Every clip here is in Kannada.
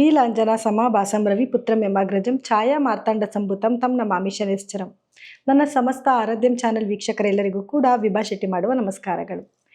ನೀಲಾಂಜನ ಸಮಾಭಾಸಂ ರವಿಪುತ್ರಂ ಯಮಾಗ್ರಜಂ ಛಾಯಾ ಮಾರ್ತಾಂಡ ಸಂಭುತಂ ತಮ್ಮ ನಮಾಮಿ ಶನೇಶ್ವರಂ ನನ್ನ ಸಮಸ್ತ ಆರಾಧ್ಯಂ ಚಾನೆಲ್ ವೀಕ್ಷಕರೆಲ್ಲರಿಗೂ ಕೂಡ ವಿಭಾ ಶೆಟ್ಟಿ ಮಾಡುವ ನಮಸ್ಕಾರಗಳು.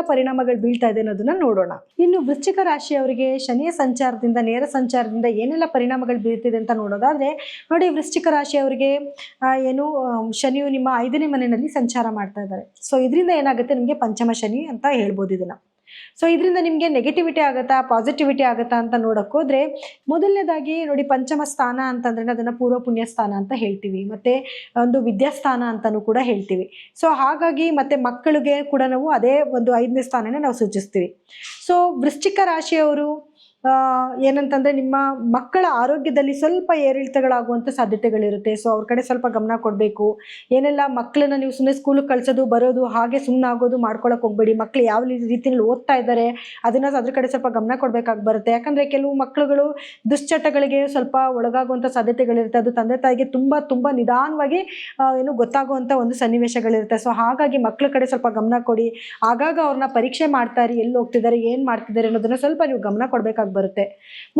ಪರಿಣಾಮಗಳು ಬೀಳ್ತಾ ಇದೆ ಅನ್ನೋದನ್ನ ನೋಡೋಣ. ಇನ್ನು ವೃಶ್ಚಿಕ ರಾಶಿಯವರಿಗೆ ಶನಿಯ ಸಂಚಾರದಿಂದ, ನೇರ ಸಂಚಾರದಿಂದ ಏನೆಲ್ಲ ಪರಿಣಾಮಗಳು ಬೀಳ್ತಿದೆ ಅಂತ ನೋಡೋದಾದ್ರೆ, ನೋಡಿ ವೃಶ್ಚಿಕ ರಾಶಿಯವರಿಗೆ ಏನು ಶನಿಯು ನಿಮ್ಮ ಐದನೇ ಮನೆಯಲ್ಲಿ ಸಂಚಾರ ಮಾಡ್ತಾ ಇದ್ದಾರೆ. ಸೊ ಇದರಿಂದ ಏನಾಗುತ್ತೆ? ನಿಮಗೆ ಪಂಚಮ ಶನಿ ಅಂತ ಹೇಳ್ಬೋದು ಇದನ್ನ. ಸೊ ಇದರಿಂದ ನಿಮಗೆ ನೆಗೆಟಿವಿಟಿ ಆಗುತ್ತಾ ಪಾಸಿಟಿವಿಟಿ ಆಗುತ್ತಾ ಅಂತ ನೋಡೋಕ್ಕೋದ್ರೆ ಮೊದಲನೇದಾಗಿ ನೋಡಿ ಪಂಚಮ ಸ್ಥಾನ ಅಂತಂದ್ರೆ ಅದನ್ನ ಪೂರ್ವ ಪುಣ್ಯ ಸ್ಥಾನ ಅಂತ ಹೇಳ್ತೀವಿ. ಮತ್ತೆ ಒಂದು ವಿದ್ಯಾಸ್ಥಾನ ಅಂತಲೂ ಕೂಡ ಹೇಳ್ತೀವಿ. ಸೊ ಹಾಗಾಗಿ ಮತ್ತೆ ಮಕ್ಕಳಿಗೆ ಕೂಡ ನಾವು ಅದೇ ಒಂದು ಐದನೇ ಸ್ಥಾನನೇ ನಾವು ಸೂಚಿಸ್ತೀವಿ. ಸೊ ವೃಶ್ಚಿಕ ರಾಶಿಯವರು ಏನಂತಂದ್ರೆ ನಿಮ್ಮ ಮಕ್ಕಳ ಆರೋಗ್ಯದಲ್ಲಿ ಸ್ವಲ್ಪ ಏರಿಳಿತಗಳಾಗುವಂಥ ಸಾಧ್ಯತೆಗಳಿರುತ್ತೆ. ಸೊ ಅವ್ರ ಕಡೆ ಸ್ವಲ್ಪ ಗಮನ ಕೊಡಬೇಕು. ಏನೆಲ್ಲ ಮಕ್ಕಳನ್ನ ನೀವು ಸುಮ್ಮನೆ ಸ್ಕೂಲಿಗೆ ಕಳಿಸೋದು, ಬರೋದು, ಹಾಗೆ ಸುಮ್ಮನೆ ಆಗೋದು ಮಾಡ್ಕೊಳಕ್ ಹೋಗ್ಬೇಡಿ. ಮಕ್ಕಳು ಯಾವ ರೀತಿಯಲ್ಲಿ ಓದ್ತಾ ಇದ್ದಾರೆ ಅದನ್ನ ಅದ್ರ ಕಡೆ ಸ್ವಲ್ಪ ಗಮನ ಕೊಡಬೇಕಾಗಿ ಬರುತ್ತೆ. ಯಾಕಂದ್ರೆ ಕೆಲವು ಮಕ್ಕಳುಗಳು ದುಶ್ಚಟಗಳಿಗೆ ಸ್ವಲ್ಪ ಒಳಗಾಗುವಂಥ ಸಾಧ್ಯತೆಗಳಿರುತ್ತೆ. ಅದು ತಂದೆ ತಾಯಿಗೆ ತುಂಬ ತುಂಬ ನಿಧಾನವಾಗಿ ಏನು ಗೊತ್ತಾಗುವಂಥ ಒಂದು ಸನ್ನಿವೇಶಗಳಿರುತ್ತೆ. ಸೊ ಹಾಗಾಗಿ ಮಕ್ಕಳ ಕಡೆ ಸ್ವಲ್ಪ ಗಮನ ಕೊಡಿ. ಆಗಾಗ ಅವ್ರನ್ನ ಪರೀಕ್ಷೆ ಮಾಡ್ತಾರೆ ಎಲ್ಲಿ ಹೋಗ್ತಿದ್ದಾರೆ, ಏನು ಮಾಡ್ತಿದ್ದಾರೆ ಅನ್ನೋದನ್ನ ಸ್ವಲ್ಪ ನೀವು ಗಮನ ಕೊಡಬೇಕಾಗಿ ಬರುತ್ತೆ.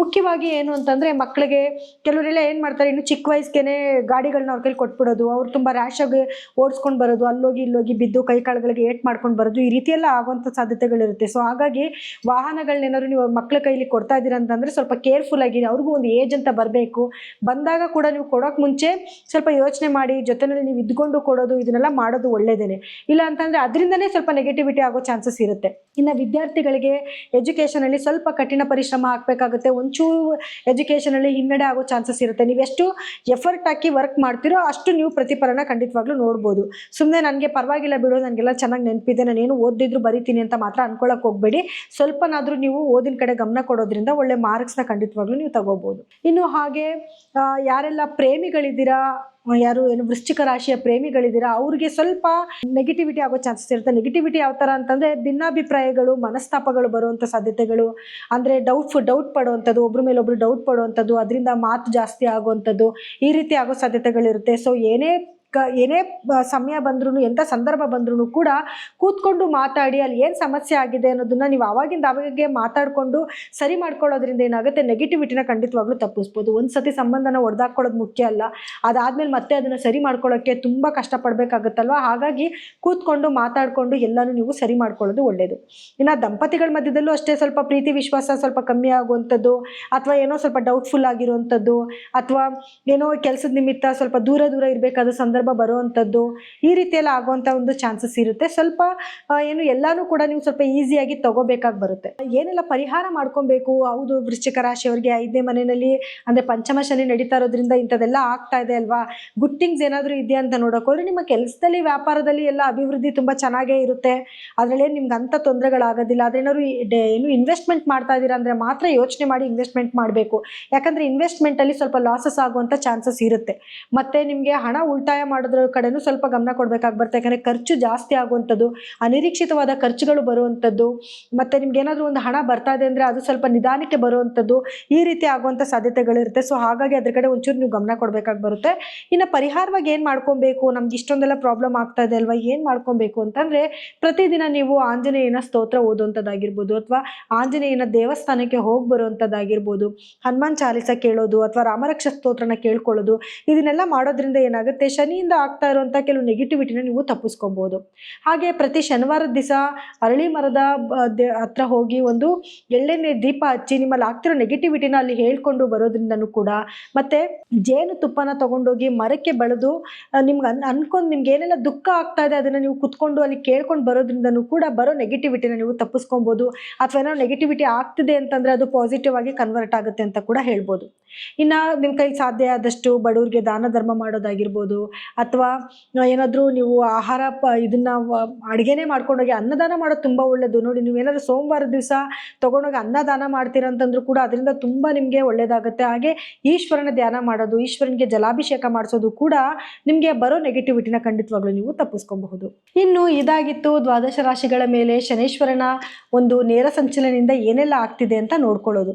ಮುಖ್ಯವಾಗಿ ಏನು ಅಂತಂದರೆ ಮಕ್ಕಳಿಗೆ ಕೆಲವರೆಲ್ಲ ಏನು ಮಾಡ್ತಾರೆ, ಇನ್ನು ಚಿಕ್ಕ ವಯಸ್ಸಿಗೆ ಗಾಡಿಗಳನ್ನ ಅವ್ರ ಕೈಲಿ ಕೊಟ್ಬಿಡೋದು, ಅವ್ರು ತುಂಬ ರ್ಯಾಶಾಗಿ ಓಡಿಸ್ಕೊಂಡು ಬರೋದು, ಅಲ್ಲೋಗಿ ಇಲ್ಲೋಗಿ ಬಿದ್ದು ಕೈ ಕಾಳುಗಳಿಗೆ ಏಟ್ ಮಾಡ್ಕೊಂಡು ಬರೋದು, ಈ ರೀತಿಯೆಲ್ಲ ಆಗುವಂಥ ಸಾಧ್ಯತೆಗಳಿರುತ್ತೆ. ಸೊ ಹಾಗಾಗಿ ವಾಹನಗಳನ್ನೇನಾದ್ರು ನೀವು ಮಕ್ಕಳ ಕೈಲಿ ಕೊಡ್ತಾ ಇದ್ದೀರಾ ಅಂತಂದರೆ ಸ್ವಲ್ಪ ಕೇರ್ಫುಲ್ ಆಗಿ ಅವ್ರಿಗೂ ಒಂದು ಏಜ್ ಅಂತ ಬರಬೇಕು. ಬಂದಾಗ ಕೂಡ ನೀವು ಕೊಡೋಕೆ ಮುಂಚೆ ಸ್ವಲ್ಪ ಯೋಚನೆ ಮಾಡಿ, ಜೊತೆನಲ್ಲಿ ನೀವು ಇದ್ಕೊಂಡು ಕೊಡೋದು, ಇದನ್ನೆಲ್ಲ ಮಾಡೋದು ಒಳ್ಳೇದೇನೆ. ಇಲ್ಲ ಅಂತಂದರೆ ಅದರಿಂದನೇ ಸ್ವಲ್ಪ ನೆಗೆಟಿವಿಟಿ ಆಗೋ ಚಾನ್ಸಸ್ ಇರುತ್ತೆ. ಇನ್ನು ವಿದ್ಯಾರ್ಥಿಗಳಿಗೆ ಎಜುಕೇಷನಲ್ಲಿ ಸ್ವಲ್ಪ ಕಠಿಣ ಪರಿಶ್ರಮ ಹಾಕಬೇಕಾಗುತ್ತೆ ಒಂಚೂರು ಎಜುಕೇಷನಲ್ಲಿ ಹಿನ್ನಡೆ ಆಗೋ ಚಾನ್ಸಸ್ ಇರುತ್ತೆ. ನೀವು ಎಷ್ಟು ಎಫರ್ಟ್ ಹಾಕಿ ವರ್ಕ್ ಮಾಡ್ತೀರೋ ಅಷ್ಟು ನೀವು ಪ್ರತಿಫಲನ ಖಂಡಿತವಾಗ್ಲೂ ನೋಡ್ಬೋದು. ಸುಮ್ಮನೆ ನನಗೆ ಪರವಾಗಿಲ್ಲ ಬಿಡು, ನನಗೆಲ್ಲ ಚೆನ್ನಾಗಿ ನೆನಪಿದೆ ನಾನೇನು ಓದಿದ್ರು ಬರಿತೀನಿ ಅಂತ ಮಾತ್ರ ಅನ್ಕೊಳಕ್ಕೆ ಹೋಗ್ಬೇಡಿ. ಸ್ವಲ್ಪನಾದರೂ ನೀವು ಓದಿನ ಕಡೆ ಗಮನ ಕೊಡೋದ್ರಿಂದ ಒಳ್ಳೆ ಮಾರ್ಕ್ಸ್ನ ಖಂಡಿತವಾಗ್ಲೂ ನೀವು ತಗೋಬೋದು. ಇನ್ನು ಹಾಗೆ ಯಾರೆಲ್ಲ ಪ್ರೇಮಿಗಳಿದ್ದೀರಾ ಯಾರು ಏನು ವೃಶ್ಚಿಕ ರಾಶಿಯ ಪ್ರೇಮಿಗಳಿದ್ದೀರಾ, ಅವ್ರಿಗೆ ಸ್ವಲ್ಪ ನೆಗೆಟಿವಿಟಿ ಆಗೋ ಚಾನ್ಸಸ್ ಇರುತ್ತೆ. ನೆಗೆಟಿವಿಟಿ ಯಾವ ಥರ ಅಂತಂದರೆ ಭಿನ್ನಾಭಿಪ್ರಾಯಗಳು, ಮನಸ್ತಾಪಗಳು ಬರುವಂಥ ಸಾಧ್ಯತೆಗಳು. ಅಂದರೆ ಡೌಟ್ ಡೌಟ್ ಪಡುವಂಥದ್ದು ಒಬ್ಬರ ಮೇಲೆ ಒಬ್ಬರು ಡೌಟ್ ಪಡುವಂಥದ್ದು, ಅದರಿಂದ ಮಾತು ಜಾಸ್ತಿ ಆಗುವಂಥದ್ದು ಈ ರೀತಿ ಆಗೋ ಸಾಧ್ಯತೆಗಳಿರುತ್ತೆ. ಸೊ ಏನೇ ಕ, ಏನೇ ಸಮಯ ಬಂದ್ರೂ ಎಂಥ ಸಂದರ್ಭ ಬಂದ್ರೂ ಕೂಡ ಕೂತ್ಕೊಂಡು ಮಾತಾಡಿ, ಅಲ್ಲಿ ಏನು ಸಮಸ್ಯೆ ಆಗಿದೆ ಅನ್ನೋದನ್ನ ನೀವು ಅವಾಗಿಂದ ಆವಾಗೆ ಮಾತಾಡಿಕೊಂಡು ಸರಿ ಮಾಡ್ಕೊಳ್ಳೋದ್ರಿಂದ ಏನಾಗುತ್ತೆ? ನೆಗೆಟಿವಿಟಿನ ಖಂಡಿತವಾಗ್ಲೂ ತಪ್ಪಿಸ್ಬೋದು. ಒಂದು ಸತಿ ಸಂಬಂಧನ ಒಡೆದಾಕೊಳ್ಳೋದು ಮುಖ್ಯ ಅಲ್ಲ. ಅದಾದ್ಮೇಲೆ ಮತ್ತೆ ಅದನ್ನು ಸರಿ ಮಾಡ್ಕೊಳ್ಳೋಕ್ಕೆ ತುಂಬ ಕಷ್ಟಪಡಬೇಕಾಗುತ್ತಲ್ವ? ಹಾಗಾಗಿ ಕೂತ್ಕೊಂಡು ಮಾತಾಡಿಕೊಂಡು ಎಲ್ಲನೂ ನೀವು ಸರಿ ಮಾಡ್ಕೊಳ್ಳೋದು ಒಳ್ಳೆಯದು ಇನ್ನು ದಂಪತಿಗಳ ಮಧ್ಯದಲ್ಲೂ ಅಷ್ಟೇ ಸ್ವಲ್ಪ ಪ್ರೀತಿ, ವಿಶ್ವಾಸ ಸ್ವಲ್ಪ ಕಮ್ಮಿ ಆಗುವಂಥದ್ದು, ಅಥವಾ ಏನೋ ಸ್ವಲ್ಪ ಡೌಟ್ಫುಲ್ ಆಗಿರುವಂಥದ್ದು, ಅಥವಾ ಏನೋ ಕೆಲಸದ ನಿಮಿತ್ತ ಸ್ವಲ್ಪ ದೂರ ದೂರ ಇರಬೇಕಾದ ಸಂದರ್ಭ ಬರುವಂಥದ್ದು ಈ ರೀತಿಯೆಲ್ಲ ಆಗುವಂಥ ಒಂದು ಚಾನ್ಸಸ್ ಇರುತ್ತೆ. ಸ್ವಲ್ಪ ಏನು ಎಲ್ಲಾನು ಕೂಡ ನೀವು ಸ್ವಲ್ಪ ಈಸಿಯಾಗಿ ತಗೋಬೇಕಾಗಿ ಬರುತ್ತೆ. ಏನೆಲ್ಲ ಪರಿಹಾರ ಮಾಡ್ಕೊಬೇಕು? ಹೌದು, ವೃಶ್ಚಿಕ ರಾಶಿಯವರಿಗೆ ಐದನೇ ಮನೆಯಲ್ಲಿ, ಅಂದರೆ ಪಂಚಮ ಶನಿ ನಡೀತಾ ಇರೋದ್ರಿಂದ ಇಂಥದ್ದೆಲ್ಲ ಆಗ್ತಾ ಇದೆ ಅಲ್ವಾ? ಗುಡ್ ಥಿಂಗ್ಸ್ ಏನಾದರೂ ಇದೆಯಾ ಅಂತ ನೋಡೋಕೆ ನಿಮ್ಮ ಕೆಲಸದಲ್ಲಿ, ವ್ಯಾಪಾರದಲ್ಲಿ ಎಲ್ಲ ಅಭಿವೃದ್ಧಿ ತುಂಬ ಚೆನ್ನಾಗೇ ಇರುತ್ತೆ. ಅದರಲ್ಲಿ ನಿಮ್ಗೆ ಅಂಥ ತೊಂದರೆಗಳಾಗೋದಿಲ್ಲ. ಏನಾದ್ರು ಏನು ಇನ್ವೆಸ್ಟ್ಮೆಂಟ್ ಮಾಡ್ತಾ ಇದ್ದೀರಾ ಅಂದರೆ ಮಾತ್ರ ಯೋಚನೆ ಮಾಡಿ ಇನ್ವೆಸ್ಟ್ಮೆಂಟ್ ಮಾಡಬೇಕು. ಯಾಕಂದರೆ ಇನ್ವೆಸ್ಟ್ಮೆಂಟಲ್ಲಿ ಸ್ವಲ್ಪ ಲಾಸಸ್ ಆಗುವಂಥ ಚಾನ್ಸಸ್ ಇರುತ್ತೆ. ಮತ್ತು ನಿಮಗೆ ಹಣ ಉಳಿತಾಯ ಮಾಡೋದ್ರ ಕಡೆನೂ ಸ್ವಲ್ಪ ಗಮನ ಕೊಡಬೇಕಾಗಿ ಬರುತ್ತೆ. ಯಾಕಂದರೆ ಖರ್ಚು ಜಾಸ್ತಿ ಆಗುವಂಥದ್ದು, ಅನಿರೀಕ್ಷಿತವಾದ ಖರ್ಚುಗಳು ಬರುವಂಥದ್ದು, ಮತ್ತು ನಿಮ್ಗೆ ಏನಾದರೂ ಒಂದು ಹಣ ಬರ್ತಾ ಇದೆ ಅಂದರೆ ಅದು ಸ್ವಲ್ಪ ನಿಧಾನಕ್ಕೆ ಬರುವಂಥದ್ದು ಈ ರೀತಿ ಆಗುವಂಥ ಸಾಧ್ಯತೆಗಳಿರುತ್ತೆ. ಸೊ ಹಾಗಾಗಿ ಅದ್ರ ಕಡೆ ಒಂಚೂರು ನೀವು ಗಮನ ಕೊಡಬೇಕಾಗಿ ಬರುತ್ತೆ. ಇನ್ನು ಪರಿಹಾರವಾಗಿ ಏನು ಮಾಡ್ಕೊಬೇಕು? ನಮ್ಗೆ ಇಷ್ಟೊಂದೆಲ್ಲ ಪ್ರಾಬ್ಲಮ್ ಆಗ್ತಾ ಇದೆ ಅಲ್ವಾ? ಏನು ಮಾಡ್ಕೊಬೇಕು ಅಂತಂದರೆ ಪ್ರತಿದಿನ ನೀವು ಆಂಜನೇಯನ ಸ್ತೋತ್ರ ಓದುವಂಥದ್ದಾಗಿರ್ಬೋದು ಅಥವಾ ಆಂಜನೇಯನ ದೇವಸ್ಥಾನಕ್ಕೆ ಹೋಗಿ ಬರುವಂಥದ್ದಾಗಿರ್ಬೋದು, ಹನುಮಾನ್ ಚಾಲಿಸ ಕೇಳೋದು ಅಥವಾ ರಾಮರಕ್ಷ ಸ್ತೋತ್ರನ ಕೇಳ್ಕೊಳ್ಳೋದು, ಇದನ್ನೆಲ್ಲ ಮಾಡೋದ್ರಿಂದ ಏನಾಗುತ್ತೆ? ಶನಿಯಿಂದ ಆಗ್ತಾ ಇರುವಂಥ ಕೆಲವು ನೆಗೆಟಿವಿಟಿನ ನೀವು ತಪ್ಪಿಸ್ಕೊಬೋದು. ಹಾಗೆ ಪ್ರತಿ ಶನಿವಾರದ ದಿವಸ ಅರಳಿ ಮರದ ಹತ್ರ ಹೋಗಿ ಒಂದು ಎಳ್ಳೆಣ್ಣೆ ದೀಪ ಹಚ್ಚಿ ನಿಮ್ಮಲ್ಲಿ ಆಗ್ತಿರೋ ನೆಗೆಟಿವಿಟಿನ ಅಲ್ಲಿ ಹೇಳ್ಕೊಂಡು ಬರೋದ್ರಿಂದನು ಕೂಡ ಮತ್ತು ಜೇನು ತುಪ್ಪನ ತಗೊಂಡೋಗಿ ಮರಕ್ಕೆ ಬೆಳೆದು ನಿಮ್ಗೆ ಅನ್, ಅನ್ಕೊಂಡು ನಿಮ್ಗೆ ಏನೆಲ್ಲ ದುಃಖ ಆಗ್ತಾ ಇದೆ ಅದನ್ನು ನೀವು ಕುತ್ಕೊಂಡು ಅಲ್ಲಿ ಕೇಳ್ಕೊಂಡು ಬರೋದ್ರಿಂದನೂ ಕೂಡ ಬರೋ ನೆಗೆಟಿವಿಟಿನ ನೀವು ತಪ್ಪಿಸ್ಕೊಬೋದು. ಅಥವಾ ಏನೋ ನೆಗೆಟಿವಿಟಿ ಆಗ್ತಿದೆ ಅಂತಂದರೆ ಅದು ಪಾಸಿಟಿವ್ ಆಗಿ ಕನ್ವರ್ಟ್ ಆಗುತ್ತೆ ಅಂತ ಕೂಡ ಹೇಳ್ಬೋದು. ಇನ್ನು ನಿಮ್ಮ ಕೈಲಿ ಸಾಧ್ಯ ಆದಷ್ಟು ಬಡವ್ರಿಗೆ ದಾನ ಧರ್ಮ ಮಾಡೋದಾಗಿರ್ಬೋದು ಅಥವಾ ಏನಾದರೂ ನೀವು ಆಹಾರ ಪ, ಇದನ್ನು ಅಡುಗೆನೇ ಮಾಡ್ಕೊಂಡೋಗಿ ಅನ್ನದಾನ ಮಾಡೋದು ತುಂಬ ಒಳ್ಳೆಯದು ನೋಡಿ, ನೀವು ಏನಾದರೂ ಸೋಮವಾರ ದಿವಸ ತೊಗೊಂಡೋಗಿ ಅನ್ನದಾನ ಮಾಡ್ತೀರ ಅಂತಂದ್ರೂ ಕೂಡ ಅದರಿಂದ ತುಂಬ ನಿಮಗೆ ಒಳ್ಳೆಯದಾಗುತ್ತೆ ಹಾಗೆ ಈಶ್ವರನ ಧ್ಯಾನ ಮಾಡೋದು, ಈಶ್ವರನಿಗೆ ಜಲಾಭಿಷೇಕ ಮಾಡಿಸೋದು ಕೂಡ ನಿಮಗೆ ಬರೋ ನೆಗೆಟಿವಿಟಿನ ಖಂಡಿತವಾಗ್ಲೂ ನೀವು ತಪ್ಪಿಸ್ಕೊಬಹುದು. ಇನ್ನು ಇದಾಗಿತ್ತು ದ್ವಾದಶ ರಾಶಿಗಳ ಮೇಲೆ ಶನೇಶ್ವರನ ಒಂದು ನೇರ ಸಂಚಲನದಿಂದ ಏನೆಲ್ಲ ಆಗ್ತಿದೆ ಅಂತ ನೋಡ್ಕೊಳ್ಳೋದು.